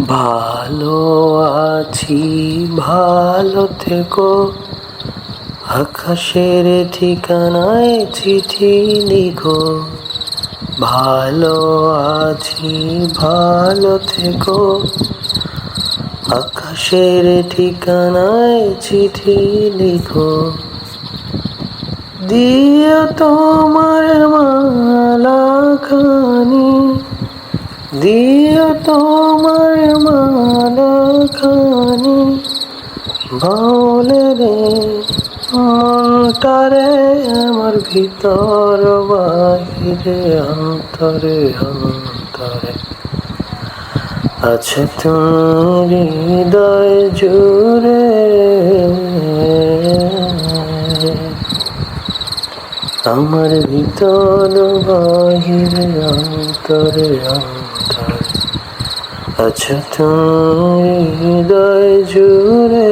ভালো আছি, ভালো থেকো। আকাশের ঠিকানায় চিঠি লিখো। ভালো আছি, ভালো থেকো। আকাশের ঠিকানায় চিঠি লিখো। দিয়া তোমার মালা খানি দিয়া তোমার মালা খানি বলে রে মনটারে আমার ভিতর, বাহিরে অন্তরে অন্তরে। আছে তুমি হৃদয় জুড়ে আমার ভিতর বাহিরে অন্তরে অন্তরে। আচ্ছা তুমি হৃদয় জুড়ে।